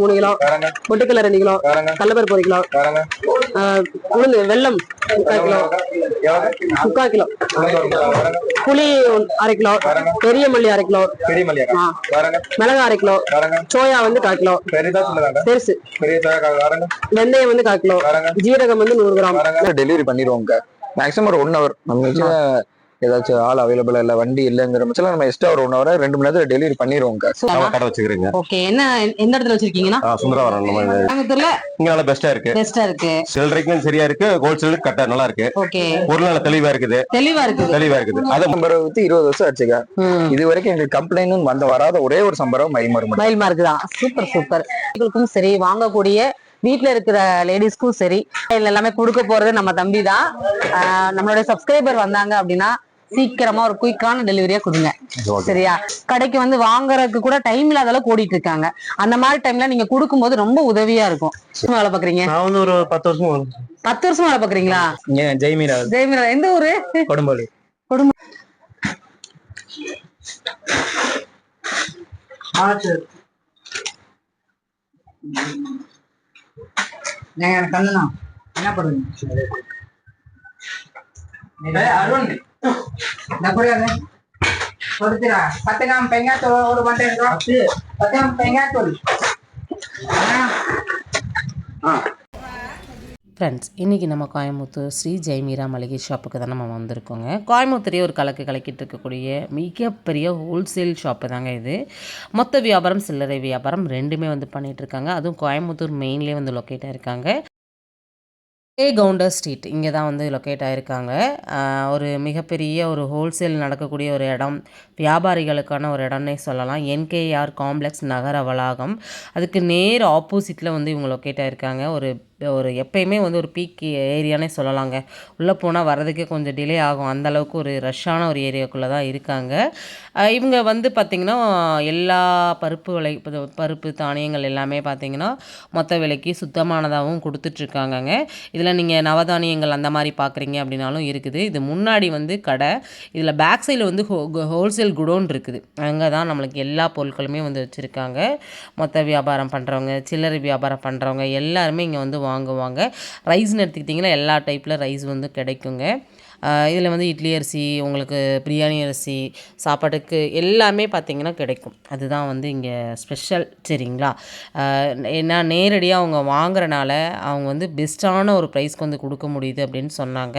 மூணு கிலோ வேறங்க பொட்டுக்கடலை ரெண்டு கிலோ வேறங்க கடலப்பருப்பு ஒரு கிலோ உளுந்து வெல்லம் முக்கால் கிலோ. முக்கால் கிலோ. புளி அரை கிலோ பெரிய மல்லி அரை கிலோ. பெரிய. வேறங்க மிளகாய் அரை கிலோ. சோயா வந்து கால் கிலோ. பெருசு. வெந்தயம் வந்து கால் கிலோ. ஜீரகம் வந்து நூறு கிராம். டெலிவரி பண்ணிடுவோங்க மேக்ஸிமம் ஒரு ஒன் ஹவர் நம்ம ஏதாச்சும் ஆள் அவைலபிள் இல்ல வண்டி இல்லைங்கிற பட்சத்தில் நம்ம எக்ஸ்ட்ரா ஒரு ஒன் ஹவர் ரெண்டு மணி நேரத்தில் டெலிவரி பண்ணிடுவோங்க கடை வச்சுக்கிறீங்க. ஓகே என்ன எந்த இடத்துல வச்சிருக்கீங்கன்னா? சுந்தரவரம் இங்க நல்லா பெஸ்டா இருக்கு. பெஸ்டா இருக்கு. சில்லறைக்கும் சரியா இருக்கு ஹோல்சேலுக்கு கரெக்டா நல்லா இருக்கு. ஓகே பொருள் நல்லா தெளிவா இருக்குது. தெளிவா இருக்குது. தெளிவா இருக்குது. அது சம்பரம் வித்து இருபது வருஷம் ஆச்சுங்க. இது வரைக்கும் எங்களுக்கு கம்ப்ளைண்ட் வந்த வராத ஒரே ஒரு சம்பரம் மைமர் மட்டும். மயில் மார்க் தான். சூப்பர் சூப்பர் உங்களுக்கும் சரி வாங்கக்கூடிய வீட்ல இருக்கிற லேடிஸ்க்கும் சரி எல்லாமே கொடுக்க போறது நம்ம தம்பி தான் நம்மளுடைய சப்ஸ்கிரைபர் வந்தாங்க அப்படின்னா சீக்கிரமா ஒரு குயிக்கான டெலிவரியா கொடுங்க. சரியா? கடைக்கு வந்து வாங்குறதுக்கு கூட டைம் இல்லாத அளவுக்கு ஓடிட்டு இருக்காங்க. அந்த மாதிரி டைம்ல நீங்க கொடுக்கும்போது ரொம்ப உதவியா இருக்கும். வேலை பாக்குறீங்க? நான் வந்து ஒரு பத்து வருஷம். பத்து வருஷமா வேலை பாக்குறீங்களா? ஜெய்மீரா ஜெயமீரா எந்த ஊரு? கொடும்பாளி. கண்ணனா என்ன பண்ணுங்க கொடுத்துடா பத்து கிராம் பெங்காத்தூள் ஒரு பத்து பத்து கிராம் பெங்காத்தூள் ஃப்ரெண்ட்ஸ் இன்றைக்கி நம்ம கோயம்புத்தூர் ஸ்ரீ ஜெயமீரா மளிகை ஷாப்புக்கு தான் நம்ம வந்திருக்கோங்க. கோயம்புத்தூரே ஒரு கலக்கு கலக்கிட்டு இருக்கக்கூடிய மிகப்பெரிய ஹோல்சேல் ஷாப்பு தாங்க இது. மொத்த வியாபாரம் சில்லறை வியாபாரம் ரெண்டுமே வந்து பண்ணிட்டு இருக்காங்க. அதுவும் கோயம்புத்தூர் மெயின்லேயே வந்து லொக்கேட் ஆயிருக்காங்க ஏ கவுண்டர் ஸ்ட்ரீட். இங்கே தான் வந்து லொக்கேட் ஆகியிருக்காங்க ஒரு மிகப்பெரிய ஒரு ஹோல்சேல் நடக்கக்கூடிய ஒரு இடம். வியாபாரிகளுக்கான ஒரு இடம்னே சொல்லலாம். என்கேஆர் காம்ப்ளெக்ஸ் நகர வளாகம். அதுக்கு நேர் ஆப்போசிட்டில் வந்து இவங்க லொக்கேட் ஆகியிருக்காங்க ஒரு ஒரு எப்பயுமே வந்து ஒரு பீக் ஏரியானே சொல்லலாங்க. உள்ளே போனால் வரதுக்கே கொஞ்சம் டிலே ஆகும். அந்தளவுக்கு ஒரு ரஷ்ஷான ஒரு ஏரியாக்குள்ளே தான் இருக்காங்க. இவங்க வந்து பார்த்திங்கன்னா எல்லா பருப்பு விலை பருப்பு தானியங்கள் எல்லாமே பார்த்திங்கன்னா மொத்த விலைக்கு சுத்தமானதாகவும் கொடுத்துட்ருக்காங்கங்க. இதில் நீங்கள் நவதானியங்கள் அந்த மாதிரி பார்க்குறீங்க அப்படின்னாலும் இருக்குது. இது முன்னாடி வந்து கடை. இதில் பேக் சைடில் வந்து ஹோ ஹோல்சேல் குடோன் இருக்குது. அங்கே தான் நம்மளுக்கு எல்லா பொருட்களுமே வந்து வச்சுருக்காங்க. மொத்த வியாபாரம் பண்ணுறவங்க சில்லறை வியாபாரம் பண்ணுறவங்க எல்லாருமே இங்கே வந்து வாங்குவாங்க. ரைஸ்னு எடுத்துக்கிட்டிங்கன்னா எல்லா டைப்பில் ரைஸ் வந்து கிடைக்குங்க. இதில் வந்து இட்லி அரிசி உங்களுக்கு பிரியாணி அரிசி சாப்பாட்டுக்கு எல்லாமே பார்த்திங்கன்னா கிடைக்கும். அதுதான் வந்து இங்கே ஸ்பெஷல் சரிங்களா? ஆஹ் ஏன்னா நேரடியாக அவங்க வாங்குறனால அவங்க வந்து பெஸ்ட்டான ஒரு ப்ரைஸ்க்கு வந்து கொடுக்க முடியுது அப்படின்னு சொன்னாங்க.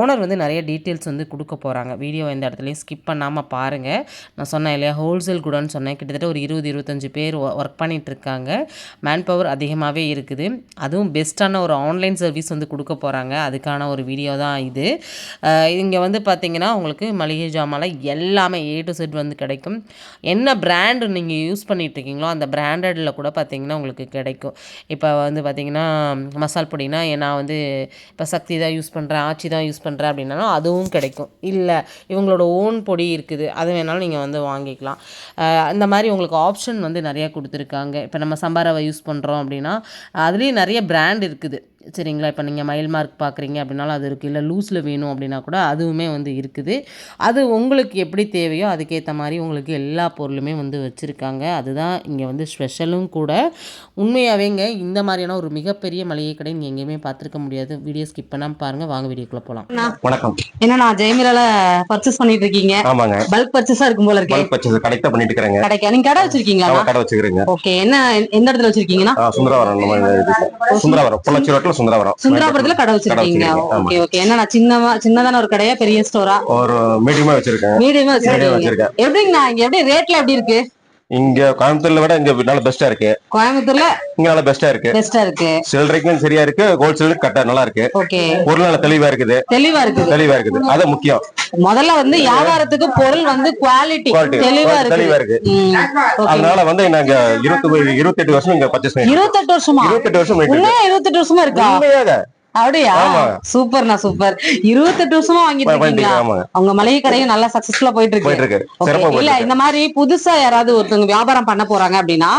ஓனர் வந்து நிறைய டீட்டெயில்ஸ் வந்து கொடுக்க போகிறாங்க வீடியோ எந்த இடத்துலையும் ஸ்கிப் பண்ணாமல் பாருங்கள் நான் சொன்னேன் இல்லையா ஹோல்சேல் குடோன்னு சொன்னேன். கிட்டத்தட்ட ஒரு இருபது இருபத்தஞ்சு பேர் ஒர்க் பண்ணிகிட்ருக்காங்க இருக்காங்க. மேன் பவர் அதிகமாகவே இருக்குது. அதுவும் பெஸ்ட்டான ஒரு ஆன்லைன் சர்வீஸ் வந்து கொடுக்க போகிறாங்க அதுக்கான ஒரு வீடியோ தான் இது. இங்கே வந்து பார்த்தீங்கன்னா உங்களுக்கு மளிகை ஜாமான்ல எல்லாமே ஏ டு செட் வந்து கிடைக்கும். என்ன பிராண்டு நீங்கள் யூஸ் பண்ணிட்டு இருக்கீங்களோ அந்த பிராண்டடில் கூட பார்த்தீங்கன்னா உங்களுக்கு கிடைக்கும். இப்போ வந்து பார்த்தீங்கன்னா மசால் பொடினா நான் வந்து இப்போ சக்தி தான் யூஸ் பண்ணுறேன் ஆச்சி தான் யூஸ் பண்ணுறேன் அப்படின்னாலும் அதுவும் கிடைக்கும். இல்லை இவங்களோட ஓன் பொடி இருக்குது அது வேணாலும் நீங்கள் வந்து வாங்கிக்கலாம். அந்த மாதிரி உங்களுக்கு ஆப்ஷன் வந்து நிறையா கொடுத்துருக்காங்க. இப்போ நம்ம சம்பாரவை யூஸ் பண்ணுறோம் அப்படின்னா அதுலேயும் நிறைய பிராண்ட் இருக்குது. சரிங்களா? இப்போ நீங்கள் மயில் மார்க் பார்க்குறீங்க அப்படின்னாலும் அது இருக்குது இல்லை லூஸில் வேணும் அப்படின்னா கூட அதுவுமே வந்து இருக்குது. அது உங்களுக்கு எப்படி தேவையோ அதுக்கேற்ற மாதிரி உங்களுக்கு எல்லா பொருளுமே வந்து வச்சுருக்காங்க. அதுதான் இங்கே வந்து ஸ்பெஷலும் கூட. உண்மையாகவேங்க இந்த மாதிரியான ஒரு மிகப்பெரிய மளிகை கடை நீங்கள் எங்கேயுமே பார்த்துருக்க முடியாது. வீடியோ ஸ்கிப் பண்ணாமல் பாருங்கள் வாங்க வீடியோக்குள்ளே போகலாம் வணக்கம். என்னண்ணா ஜெயமீரால பர்ச்சேஸ் பண்ணிட்டு இருக்கீங்க ஆமாங்க பல்க் பர்ச்சேஸா இருக்கும் போல இருக்கு. பல்க் பர்ச்சேஸ் கடைக்கு தான் பண்ணிட்டு இருக்கிறேங்க கடைக்கா? நீங்க கடை வச்சிருக்கீங்களா கடை வச்சுக்கிறேங்க ஓகே என்ன எந்த இடத்துல வச்சிருக்கீங்கன்னா சுந்தரவரம் சுந்தரவரம் பொள்ளாச்சி ரோட்ல சுந்தரவரம் சுந்தராபுரத்துல கடை வச்சிருக்கீங்க. ஓகே ஓகே என்னண்ணா சின்னமா சின்னதான ஒரு கடையா பெரிய ஸ்டோரா ஒரு மீடியமா வச்சிருக்கேன். மீடியமா வச்சிருக்கேன். எப்படிங்கண்ணா இங்க எப்படி ரேட்ல எப்படி இருக்கு? இங்க கோயம்புத்தூர்ல விட இங்க நல்ல பெஸ்டா இருக்கு. கோயம்புத்தூர்ல இங்க நல்ல பெஸ்டா இருக்கு. பெஸ்டா இருக்கு. சில்லறைக்கும் சரியா இருக்கு. ஹோல்சேலுக்கு கரெக்டா நல்லா இருக்கு. ஓகே பொருள் நல்லா தெளிவா இருக்குது. தெளிவா இருக்குது. தெளிவா இருக்குது. அது முக்கியம். முதல்ல வந்து வியாபாரத்துக்கு பொருள் வந்து குவாலிட்டி. தெளிவா தெளிவா இருக்கு. இருக்கு ம், okay. அதனால வந்து நாங்க இருபத்தி இருபத்தெட்டு வருஷம் இங்க பர்ச்சேஸ் இருபத்தெட்டு வருஷமா? இருபத்தெட்டு வருஷம் இருபத்தெட்டு வருஷமா இருக்கா? அப்படியா. சூப்பர்ண்ணா சூப்பர். இருபத்தெட்டு வருஷமா வாங்கிட்டு இருக்கீங்களா? உங்க மளிகை கடையும் நல்லா சக்சஸ்ஃபுல்லா போயிட்டு இருக்கு இல்ல இந்த மாதிரி புதுசா யாராவது ஒருத்தவங்க வியாபாரம் பண்ண போறாங்க அப்படின்னா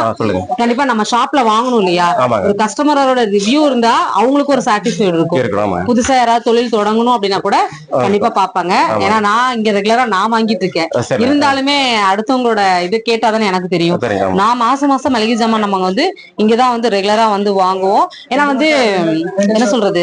கண்டிப்பா நம்ம ஷாப்ல வாங்கணும் இல்லையா? ஒரு கஸ்டமரோட ரிவ்யூ இருந்தா அவங்களுக்கு ஒரு சாட்டிஸ்ஃபைடு இருக்கும். புதுசா யாராவது தொழில் தொடங்கணும் அப்படின்னா கூட கண்டிப்பா பாப்பாங்க. ஏன்னா நான் இங்க ரெகுலரா நான் வாங்கிட்டு இருக்கேன். இருந்தாலுமே அடுத்தவங்களோட இது கேட்டாதானே எனக்கு தெரியும். நான் மாசம் மாசம் மளிகை ஜாமான் நம்ம வந்து இங்கதான் வந்து ரெகுலரா வந்து வாங்குவோம். ஏன்னா வந்து என்ன சொல்றது?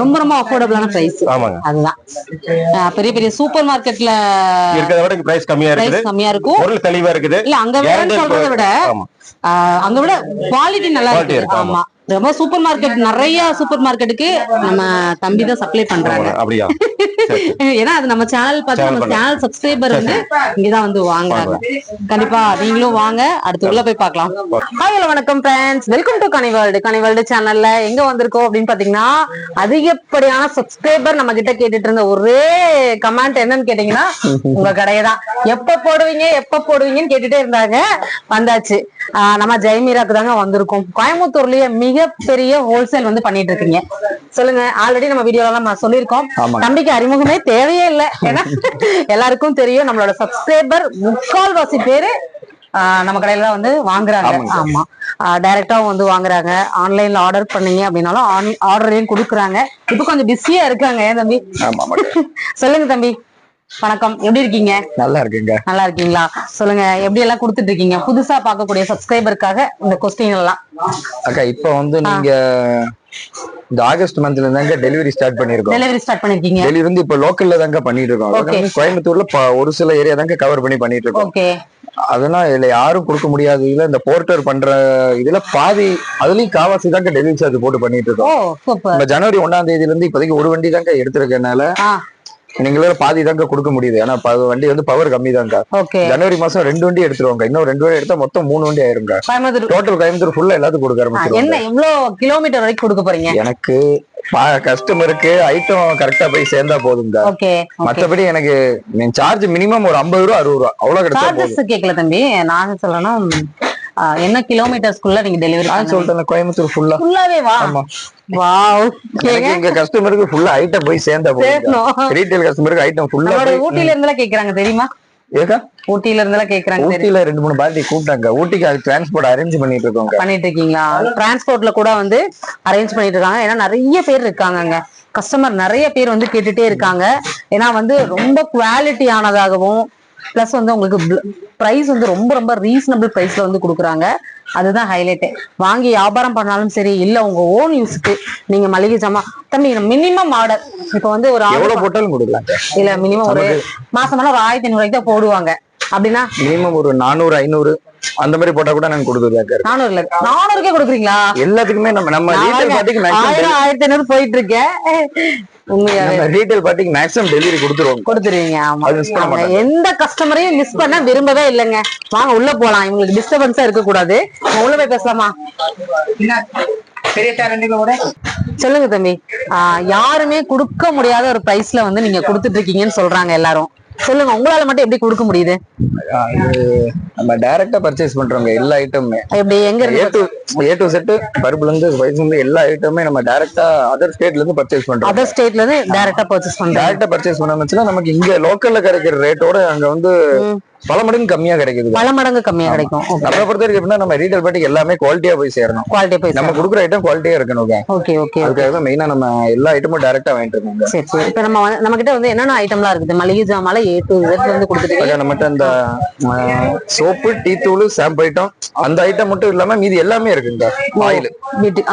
ரொம்ப ரொம்ப அஃபோர்டபுளான பிரைஸ் ஆமாங்க. அதுதான். பெரிய பெரிய சூப்பர் மார்க்கெட்ல இருக்கிறத விட பிரைஸ் கம்மியா இருக்குது. கம்மியா இருக்கும். பொருள் தெளிவா இருக்குது. இல்ல அங்க Guaranteed சொல்றதை விட அங்க விட குவாலிட்டி நல்லா இருக்கு ஆமா. ரொம்ப சூப்பர் மார்க்கெட் நிறைய சூப்பர் மார்க்கெட்டுக்கு நம்ம தம்பி தான் சப்ளை பண்றாங்க. அப்படியா. ஏன்னா அது நம்ம சேனல் பார்த்து நம்ம. சேனல் சப்ஸ்கிரைபர் வந்து இங்கதான் வந்து வாங்குறாங்க. கண்டிப்பா நீங்களும் வாங்க அடுத்து உள்ள போய் பார்க்கலாம். ஹாய் ஹலோ வணக்கம் friends welcome to Kaniworld Kaniworld சேனல்ல எங்க வந்திருக்கோம் அப்படின்னு பாத்தீங்கன்னா அதிகப்படியான சப்ஸ்கிரைபர் நம்ம கிட்ட கேட்டுட்டு இருந்த ஒரே கமெண்ட் என்னன்னு கேட்டீங்கன்னா உங்க கடையை தான் எப்ப போடுவீங்க எப்ப போடுவீங்கன்னு கேட்டுட்டே இருந்தாங்க. வந்தாச்சு. ஆஹ் நம்ம ஜெயமீராக்கு தாங்க வந்திருக்கோம். கோயம்புத்தூர்லயே மிகப்பெரிய ஹோல்சேல் வந்து பண்ணிட்டு இருக்கீங்க சொல்லுங்க ஆல்ரெடி நம்ம வீடியோல நம்ம சொல்லியிருக்கோம். தம்பிக்கு அறிமுகமே தேவையே இல்லை. ஏன்னா எல்லாருக்கும் தெரியும் நம்மளோட சப்ஸ்கிரைபர் முக்கால்வாசி பேரு நம்ம கடையில வந்து வாங்குறாங்க. ஆமா. டைரக்டாவும் வந்து வாங்குறாங்க. ஆன்லைன்ல ஆர்டர் பண்ணீங்க அப்படின்னாலும் ஆர்டரையும் கொடுக்குறாங்க. இப்போ கொஞ்சம் பிஸியா இருக்காங்க ஏன் தம்பி சொல்லுங்க தம்பி. வணக்கம். எப்படி இருக்கீங்க? நல்லா இருக்குங்க. நல்லா இருக்கீங்களா? சொல்லுங்க எப்படி எல்லாம் கொடுத்துட்டு இருக்கீங்க? புதுசா பார்க்கக்கூடிய சப்ஸ்கிரைபருக்காக இந்த கொஸ்டின் எல்லாம். அக்கா இப்ப வந்து நீங்க இந்த ஆகஸ்ட் மந்த்ல இருந்தாங்க டெலிவரி ஸ்டார்ட் பண்ணிருக்கோம். டெலிவரி ஸ்டார்ட் பண்ணிருக்கீங்க. டெலிவரி வந்து இப்ப லோக்கல்ல தாங்க பண்ணிட்டு இருக்கோம். கோயம்புத்தூர்ல ஒரு சில ஏரியா தாங்க கவர் பண்ணி பண்ணிட்டு இருக்கோம். ஓகே அதெல்லாம் இதுல யாரும் கொடுக்க முடியாது. இதுல இந்த போர்ட்டர் பண்ற இதுல பாதி அதுலயும் காவாசி தாங்க டெலிவரி சார்ஜ் போட்டு பண்ணிட்டு இருக்கோம். ஜனவரி ஒண்ணாம் தேதியில இருந்து இப்போதைக்கு ஒரு வண்டி தாங்க எடுத்திருக்கனால நீங்களே பாதி தாங்க கொடுக்க முடியுது. ஏன்னா வண்டி வந்து பவர் கம்மி தாங்க. ஜனவரி மாசம் ரெண்டு வண்டி எடுத்துருவாங்க. இன்னும் ரெண்டு வண்டி எடுத்தா மொத்தம் மூணு வண்டி ஆயிருங்க. டோட்டல் கோயம்புத்தூர் ஃபுல்லா எல்லாத்துக்கும் கொடுக்க ஆரம்பிச்சிருவாங்க. என்ன எவ்வளவு கிலோமீட்டர் வரைக்கும் கொடுக்க போறீங்க? எனக்கு கஸ்டமருக்கு ஐட்டம் கரெக்டா போய் சேர்ந்தா போதுங்க. மத்தபடி எனக்கு சார்ஜ் மினிமம் ஒரு ஐம்பது ரூபா அறுபது ரூபா. அவ்வளவு கிடைச்சா கேட்கல தம்பி. நான் சொல்லணும் என்ன கிலோமீட்டர்ஸ்குள்ள நீங்க டெலிவரி நான் சொல்லிட்டேன் கோயம்புத்தூர் ஃபுல்லா ஃபுல்லாவே வா. வாவ். எங்க கஸ்டமருக்கு ஃபுல்லா ஐட்டம் போய் சேர்ந்தா போதும். ரீட்டைல் கஸ்டமருக்கு ஐட்டம் ஃபுல்லா ஊட்டில இருந்தெல்லாம் கேக்குறாங்க தெரியுமா? ஏக்கா? ஊட்டில இருந்தெல்லாம் கேக்குறாங்க ஊட்டில ரெண்டு மூணு பார்ட்டி கூப்பிட்டாங்க. ஊட்டிக்கு அது டிரான்ஸ்போர்ட் அரேஞ்ச் பண்ணிட்டு இருக்கோங்க. பண்ணிட்டு இருக்கீங்களா டிரான்ஸ்போர்ட்ல கூட வந்து அரேஞ்ச் பண்ணிட்டு இருக்காங்க ஏன்னா நிறைய பேர் இருக்காங்கங்க. கஸ்டமர் நிறைய பேர் வந்து கேட்டுட்டே இருக்காங்க. ஏன்னா வந்து ரொம்ப குவாலிட்டி ஆனதாகவும் பிளஸ் வந்து உங்களுக்கு பிரைஸ் வந்து ரொம்ப ரொம்ப ரீசனபிள் பிரைஸ்ல வந்து கொடுக்குறாங்க. அதுதான் ஹைலைட்டே வாங்கி வியாபாரம் பண்ணாலும் சரி இல்ல உங்க ஓன் யூஸ்க்கு நீங்க மளிகை ஜாமா தம்பி மினிமம் ஆர்டர் இப்போ வந்து ஒரு ஆர்டர் போட்டாலும் கொடுக்கலாம். இல்ல மினிமம் ஒரு மாசமான ஒரு ஆயிரத்தி ஐநூறு தான் போடுவாங்க. அப்படின்னா? மினிமம் ஒரு நானூறு ஐநூறு அந்த மாதிரி போட்டா கூட நாங்க கொடுத்துருக்காங்க நானூறுல நானூறுக்கே கொடுக்குறீங்களா? எல்லாத்துக்குமே நம்ம நம்ம ஆயிரத்தி ஐநூறு போயிட்டு இருக்கேன். ரீட்டைல் பார்ட்டிக்கு மேக்ஸிமம் டெலிவரி கொடுத்துருவோம். கொடுத்துருவீங்க ஆமா. எந்த கஸ்டமரையும் மிஸ் பண்ண விரும்பவே இல்லைங்க. வாங்க உள்ள போலாம். இவங்களுக்கு டிஸ்டர்பன்ஸா இருக்க கூடாது உள்ள போய் பேசலாமா? சொல்லுங்க தம்பி. ஆஹ் யாருமே கொடுக்க முடியாத ஒரு பிரைஸ்ல வந்து நீங்க கொடுத்துட்டு இருக்கீங்கன்னு சொல்றாங்க எல்லாரும். சொல்லுங்க உங்களால மட்டும் எப்படி கொடுக்க முடியுது? நம்ம டைரக்டா பர்ச்சேஸ் பண்றோங்க எல்லா ஐட்டமுமே எப்படி எங்க A to A to set பருப்புல இருந்து ஸ்பைஸ் இருந்து எல்லா ஐட்டமுமே நம்ம டைரக்டா அதர் ஸ்டேட்ல இருந்து பர்ச்சேஸ் பண்றோம். அதர் ஸ்டேட்ல இருந்து டைரக்டா பர்ச்சேஸ் பண்றாங்க. டைரக்டா பர்ச்சேஸ் பண்ண நமக்கு இங்க லோக்கல்ல கிடைக்கிற ரேட்டோட அங்க வந்து. பல மடங்கு கம்மியா கிடைக்குது பல மடங்கு கம்மியா கிடைக்கும். நம்மளை பொறுத்த வரைக்கும் எப்படின்னா நம்ம ரீட்டைல் பார்ட்டிக்கு எல்லாமே குவாலிட்டியா போய் சேரணும். குவாலிட்டி போய் நம்ம கொடுக்குற ஐட்டம் குவாலிட்டியா இருக்கணும் ஓகே ஓகே அதுக்காக தான் மெயினா நம்ம எல்லா ஐட்டமும் டைரக்டா வாங்கிட்டு இருக்கோங்க. சரி சரி. இப்ப நம்ம நம்ம கிட்ட வந்து என்னென்ன ஐட்டம்லாம் இருக்குது? மளிகை ஜாமால ஏ டு Z வந்து கொடுத்துட்டு அதான் நம்மகிட்ட அந்த சோப்பு டீ தூள் ஷாம்பு ஐட்டம் அந்த ஐட்டம் மட்டும் இல்லாம மீதி எல்லாமே இருக்குங்க. ஆயில்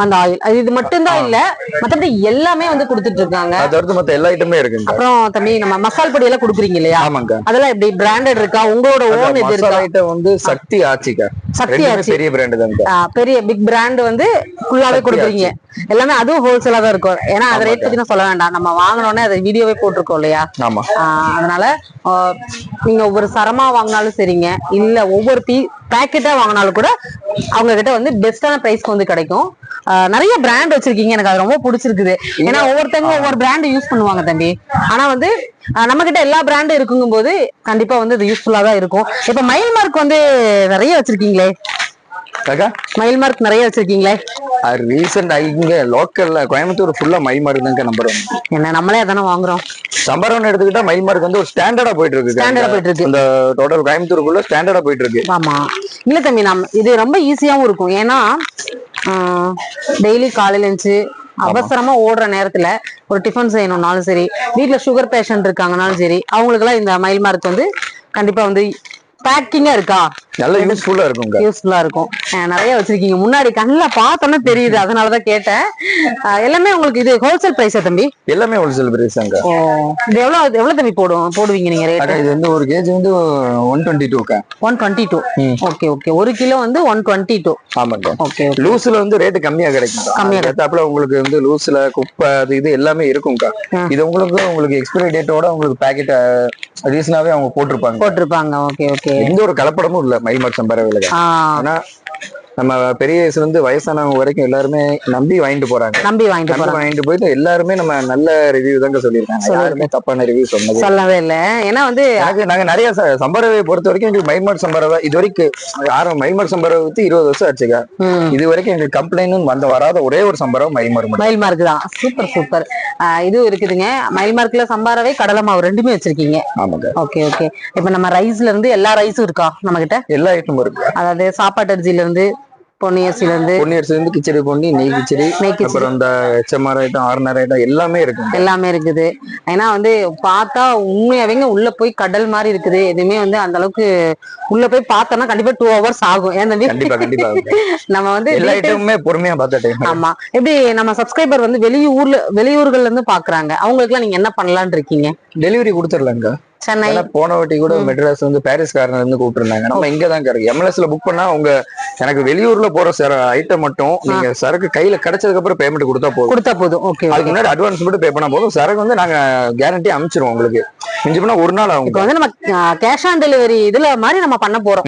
அந்த ஆயில் இது மட்டும்தான் இல்ல மத்தபடி எல்லாமே வந்து கொடுத்துட்டு இருக்காங்க அது மத்த எல்லா ஐட்டமே இருக்குங்க. அப்புறம் தம்பி நம்ம மசால் பொடி எல்லாம் கொடுக்குறீங்க இல்லையா? ஆமாங்க. அதெல்லாம் எப்படி? பிராண்டட் இருக்கா? உங்களோட ஓன் இது இருக்கா? வந்து சக்தி ஆச்சிக்கா. சக்தி ஆச்சி. பெரிய பிராண்டு ஆ, பெரிய பிக் பிராண்ட் வந்து ஃபுல்லாவே கொடுக்குறீங்க. எல்லாமே அதுவும் ஹோல்சேலா தான் இருக்கும். ஏன்னா அதை ரேட் பத்தி சொல்ல வேண்டாம். நம்ம வாங்கினோடனே அதை வீடியோவே போட்டிருக்கோம் இல்லையா? அதனால நீங்க ஒவ்வொரு சரமா வாங்கினாலும் சரிங்க. இல்ல ஒவ்வொரு பீ பேக்கெட்டா வாங்கினாலும் கூட அவங்க கிட்ட வந்து பெஸ்டான பிரைஸ்க்கு வந்து கிடைக்கும். நிறைய பிராண்ட் வச்சிருக்கீங்க. எனக்கு அது ரொம்ப பிடிச்சிருக்குது. ஏன்னா ஒவ்வொருத்தவங்க ஒவ்வொரு பிராண்ட் யூஸ் பண்ணுவாங்க தம்பி. ஆனா வந்து நம்ம கிட்ட எல்லா பிராண்டும் இருக்குங்கும் போது கண்டிப்பா வந்து இது யூஸ்ஃபுல்லா தான் இருக்கும். இப்ப மைல் மார்க் வந்து நிறைய வச்சிருக்கீங்களே? மைல் மார்க் நிறைய வச்சிருக்கீங்களே? ரீசெண்ட் இங்க லோக்கல்ல கோயம்புத்தூர் ஃபுல்லா மைமார்க் தாங்க நம்பர் ஒன் என்ன நம்மளே அதானே வாங்குறோம். சம்பரம் எடுத்துக்கிட்டா மைமார்க் வந்து ஒரு ஸ்டாண்டர்டா போயிட்டு இருக்கு ஸ்டாண்டர்டா போயிட்டு இருக்கு இந்த டோட்டல் கோயம்புத்தூருக்குள்ள ஸ்டாண்டர்டா போயிட்டு இருக்கு ஆமா. இல்ல தம்பி நம்ம இது ரொம்ப ஈஸியாவும் இருக்கும். ஏன்னா டெய்லி காலையில எழுந்துச்சு அவசரமா ஓடுற நேரத்துல ஒரு டிஃபன் செய்யணும்னாலும் சரி வீட்டுல சுகர் பேஷண்ட் இருக்காங்கனாலும் சரி அவங்களுக்குலாம் இந்த மயில் மார்க் வந்து கண்டிப்பா வந்து பேக்கிங்கா இருக்கா? நல்ல யூஸ்ஃபுல்லா இருக்குங்க யூஸ்ஃபுல்லா இருக்கும். நிறைய வச்சிருக்கீங்க. முன்னாடி கண்ணுல பார்த்தோன்னே தெரியுது. அதனாலதான் கேட்டேன். அஹ் எல்லாமே உங்களுக்கு இது ஹோல்சேல் பிரைஸா தம்பி? எல்லாமே ஹோல்சேல் பிரைஸ் அங்க. இது எவ்வளவு எவ்வளவு தம்பி போடும் போடுவீங்க நீங்க ரேட் இது வந்து ஒரு கேஜ் வந்து one twenty டூக்கா one twenty two. Okay okay. ஒரு கிலோ வந்து ஒன் டுவெண்ட்டி டூ ஆமாங்க. ஓகே லூஸ்ல வந்து ரேட் கம்மியா கிடைக்கும். கம்மியா ஏத்தாப்புல உங்களுக்கு வந்து லூஸ்ல குப்பை அது இது எல்லாமே இருக்கும்க்கா. இது உங்களுக்கு உங்களுக்கு எக்ஸ்பைரி டேட்டோட உங்களுக்கு பேக்கெட் ரீசனாவே அவங்க போட்டிருப்பாங்க. போட்டிருப்பாங்க. Okay okay. எந்த ஒரு கலப்படமும் இல்ல. விலை ஆ. ஆனா நம்ம பெரிய வயசுல இருந்து வயசானவங்க வரைக்கும் எல்லாருமே நம்பி வாங்கிட்டு போறாங்க. நம்பி வாங்கிட்டு போறாங்க. வாங்கிட்டு போயிட்டு எல்லாருமே நம்ம நல்ல ரிவ்யூ தாங்க சொல்லியிருக்காங்க. யாருமே தப்பான ரிவ்யூ சொன்னது சொல்லவே இல்ல. ஏன்னா வந்து எனக்கு நாங்க நிறைய சம்பரவை பொறுத்த வரைக்கும் எங்களுக்கு மைமார்க் சம்பரவை இது வரைக்கும் ஆரம் மைமார்க் சம்பரவை வித்து இருபது வருஷம் ஆச்சுங்க இது வரைக்கும் எங்களுக்கு கம்ப்ளைண்ட் வந்த வராத ஒரே ஒரு சம்பரம் மைமார்க் மட்டும். மயில் மார்க் தான். Super super. இது இருக்குதுங்க. மயில் மார்க்ல சம்பாரவே கடலை மாவு ரெண்டுமே வச்சிருக்கீங்க. ஆமாங்க ஓகே ஓகே. இப்ப நம்ம ரைஸ்ல இருந்து எல்லா ரைஸும் இருக்கா நம்ம கிட்ட எல்லா ஐட்டமும் இருக்கு. அதாவது சாப்பாட்டு அரிசியில இருந்து பொன்னி அரிசியில இருந்து பொன்னி இருந்து கிச்சடி பொன்னி நெய் கிச்சடி. அப்புறம் இந்த எச்எம்ஆர் ஐட்டம் ஆர்னர் ஐட்டம் எல்லாமே இருக்கு எல்லாமே இருக்குது. ஏன்னா வந்து பார்த்தா உண்மையாவேங்க உள்ள போய் கடல் மாதிரி இருக்குது. எதுவுமே வந்து அந்த அளவுக்கு உள்ள போய் பார்த்தோம்னா கண்டிப்பா டூ ஹவர்ஸ் ஆகும். ஏன் கண்டிப்பா கண்டிப்பா. நம்ம வந்து எல்லா ஐட்டமுமே பொறுமையா பார்த்த டைம் ஆமா. எப்படி நம்ம சப்ஸ்கிரைபர் வந்து வெளியூர்ல வெளியூர்கள்ல இருந்து பாக்குறாங்க. அவங்களுக்குலாம் நீங்க என்ன பண்ணலாம்னு இருக்கீங்க? டெலிவரி கொடுத்துடலாங்க சென்னை. போன வாட்டி கூட மெட்ராஸ் வந்து பாரிஸ் காரன்ல இருந்து கூப்பிட்டுருந்தாங்க. நம்ம இங்க தான் இருக்கு எம்எல்எஸ்ல புக் பண்ணா உங்க எனக்கு வெளியூர்ல போற ஐட்டம் மட்டும் நீங்க சரக்கு கையில கிடைச்சதுக்கு அப்புறம் பேமெண்ட் கொடுத்தா போதும். கொடுத்தா போதும். ஓகே அதுக்கு முன்னாடி அட்வான்ஸ் மட்டும் பே பண்ணா போதும். சரக்கு வந்து நாங்க கேரண்டி அனுப்பிச்சிருவோம் உங்களுக்கு. மிஞ்சி போனா ஒரு நாள் இப்போ ஆகும் வந்து நம்ம கேஷ் ஆன் டெலிவரி இதுல மாதிரி நம்ம பண்ண போறோம்.